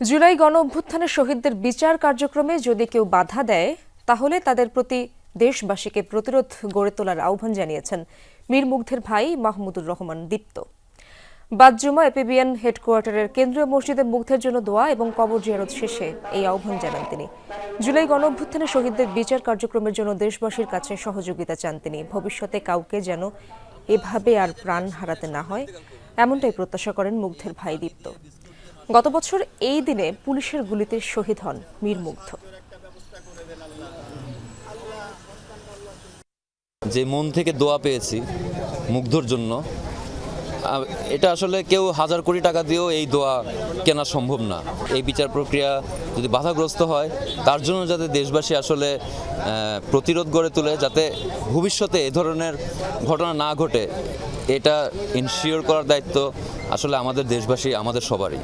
জুলাই গণ অভ্যুত্থানের শহীদদের বিচার কার্যক্রমে যদি কেউ বাধা দেয়, তাহলে তাদের প্রতি দেশবাসীকে প্রতিরোধ গড়ে তোলার আহ্বান জানিয়েছেন মীর মুগ্ধের ভাই মাহমুদুর রহমান দীপ্ত। বাদজুমা এপিবিএন হেডকোয়ার্টারের কেন্দ্রীয় মসজিদে মুগ্ধের জন্য দোয়া এবং কবর জিয়ারত শেষে এই আহ্বান জানান তিনি। জুলাই গণ অভ্যুত্থানে শহীদদের বিচার কার্যক্রমের জন্য দেশবাসীর কাছে সহযোগিতা চান তিনি। ভবিষ্যতে কাউকে যেন এভাবে আর প্রাণ হারাতে না হয়, এমনটাই প্রত্যাশা করেন মুগ্ধের ভাই দীপ্ত। গত বছর এই দিনে পুলিশের গুলিতে শহীদ হন মীর মুগ্ধ। যে মন থেকে দোয়া পেয়েছি মুগ্ধর জন্য এটা আসলে কেউ হাজার কোটি টাকা দিয়েও এই দোয়া কেনা সম্ভব না। এই বিচার প্রক্রিয়া যদি বাধাগ্রস্ত হয়, তার জন্য যাতে দেশবাসী আসলে প্রতিরোধ গড়ে তোলে, যাতে ভবিষ্যতে এ ধরনের ঘটনা না ঘটে, এটা ইনশিওর করার দায়িত্ব আসলে আমাদের দেশবাসী, আমাদের সবারই।